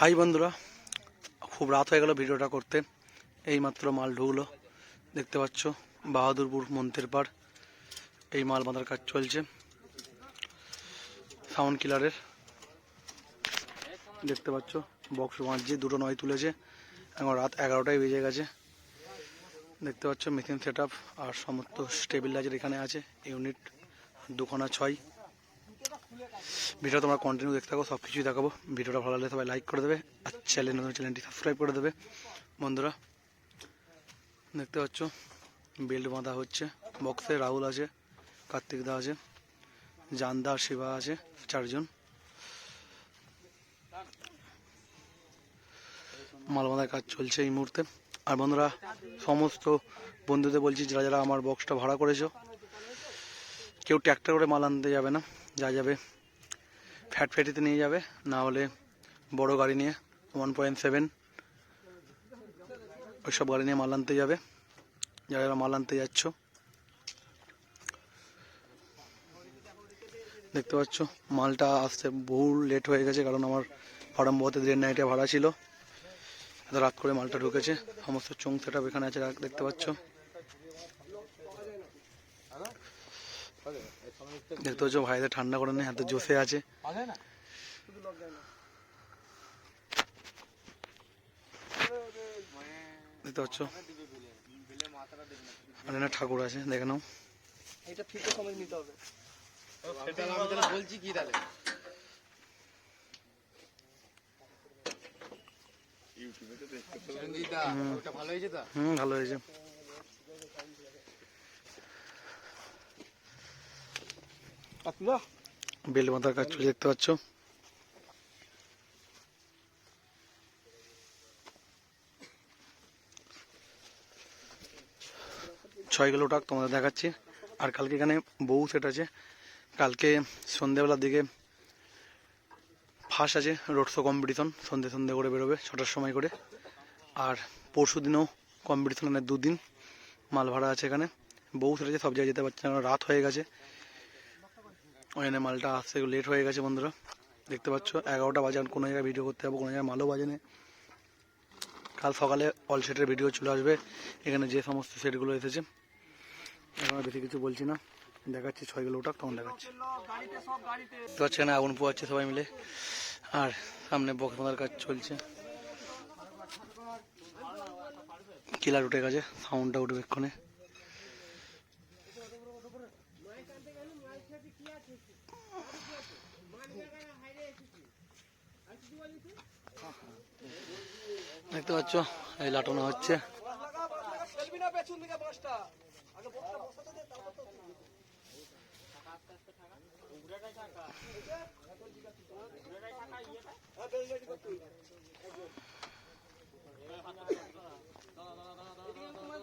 High বন্ধুরা, খুব রাত হয়ে গেল ভিডিওটা করতে। এইমাত্র মাল ঢুকলো, দেখতে পাচ্ছ, বাহাদুরপুর মন্তের পাড়। এই মাল বাঁধার কাজ চলছে। সাউন্ড কিলারের। দেখতে পাচ্ছ, বক্স বাঁধছে, দুটো নয় তুলেছে। এখন রাত এগারোটায় বেজে গেছে। দেখতে পাচ্ছ মেশিন সেট আর সমস্ত স্টেবিলাইজার এখানে আছে ইউনিট দুখানা ছয়। ভিডিও তোমরা কন্টিনিউ দেখতে থাকো সব কিছুই দেখাবো। ভিডিওটা ভালো লাগলে সবাই লাইক করে দেবে, আর চ্যানেল নতুন চ্যানেলটি সাবস্ক্রাইব করে দেবে। বন্ধুরা, দেখতে পাচ্ছ বেল্ট বাঁধা হচ্ছে বক্সে রাহুল আছে, কার্তিক দা আছে জানদা শিবা আছে, চারজন। মাল বাঁধার কাজ চলছে এই মুহূর্তে। আর বন্ধুরা, সমস্ত বন্ধুদের বলছি, যারা যারা আমার বক্সটা ভাড়া করেছ কেউ ট্র্যাক্টর করে মাল আনতে যাবে না, যা যাবে ফ্যাট ফ্যাটিতে নিয়ে যাবে, না হলে বড় গাড়ি নিয়ে ওয়ান পয়েন্ট সেভেন ওইসব গাড়ি নিয়ে মাল আনতে যাবে। যারা যারা মাল আনতে যাচ্ছ, দেখতে পাচ্ছ, মালটা আসতে বহু লেট হয়ে গেছে, কারণ আমার ফরাম্বতে দেড় নাইটে ভাড়া ছিল। এত রাত করে মালটা ঢুকেছে, সমস্ত চোং সেট এখানে আছে দেখতে পাচ্ছ। দেখতে পাচ্ছ ভাইদের ঠান্ডা করে নেই হাতে জোসে আছে। দেখতে পাচ্ছ? আর ঠাকুর আছে দেখে নাও। এটা ফিতে সময় নিতে হবে। সেটা আমি তাহলে বলছি কি তাহলে? ভালো হয়েছে তো হুম ভালো হয়েছে। বেল বাঁধার কাজ চলছে, দেখতে পাচ্ছ। ছয় কিলো টাক তোমাদের দেখাচ্ছি। আর কালকে এখানে বউ সেট আছে। কালকে সন্ধ্যেবেলার দিকে ফার্স্ট আছে রোড শো কম্পিটিশন সন্ধে সন্ধে করে বেরোবে, ছটার সময় করে। আর পরশু দিনও কম্পিটিশন মানে দুদিন মাল ভাড়া আছে এখানে। বউ সেট আছে, সব জায়গায় যেতে পারছে না রাত হয়ে গেছে। ওখানে মালটা আসতে লেট হয়ে গেছে বন্ধুরা। দেখতে পাচ্ছ, এগারোটা বাজে কোনো জায়গায় ভিডিও করতে যাব, কোনো জায়গায় মালও বাজে না। কাল সকালে অল সেটের ভিডিও চলে আসবে, এখানে যে সমস্ত সেটগুলো এসেছে। এখন বেশি কিছু বলছি না। দেখাচ্ছি ছয় কিলো ওটা, তখন দেখাচ্ছি। গাড়িতে সব গাড়িতে তো হচ্ছে এখানে আগুন পোয়াচ্ছে সবাই মিলে। আর সামনে বক্স বাঁধার কাজ চলছে। কিলার উঠে গেছে সাউন্ডটা উঠবে এক্ষণে দেখতে পাচ্ছ এই লাটানো হচ্ছে চলবি না পেছন দিকে বাসটা আগে বক্সটা বসাতে দে তারপর তো হ্যাঁ, বেশ ready কর তুই। এদিকে তোমার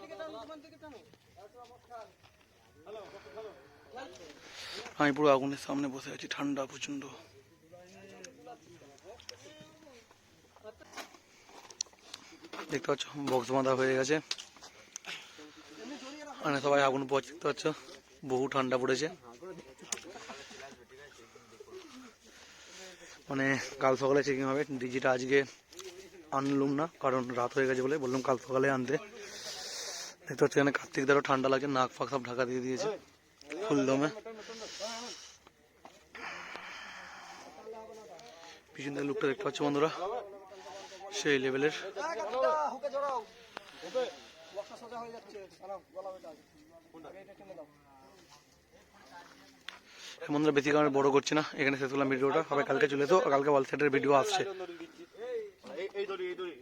দিকে টানো, তোমার দিকে টানো। আমি পুরো আগুনের সামনে বসে আছি ঠান্ডা প্রচণ্ড দেখতে পাচ্ছ বক্স বাঁধা হয়ে গেছে। মানে সবাই আগুন পোয়াচ্ছে দেখতে পাচ্ছ? বহু ঠান্ডা পড়েছে। মানে কাল সকালে চেকিং হবে। ডিজিটা আজকে আনলুম না, কারণ রাত হয়ে গেছে বলে বললাম কাল সকালে আনতে। দেখতে পাচ্ছ, এখানে কার্তিক দ্বারা ঠান্ডা লাগছে, নাক ফাঁক সব ঢাকা দিয়ে দিয়েছে ফুল দমে পিছন থেকে লুকটা দেখতে পাচ্ছ বন্ধুরা। সেই লেভেলের। বন্ধুরা, বেশি কারণে বড় করছি না। এখানে শেষ করলাম ভিডিওটা। সবাই কালকে চলে তো কালকে ওয়াল সেটের ভিডিও আসছে।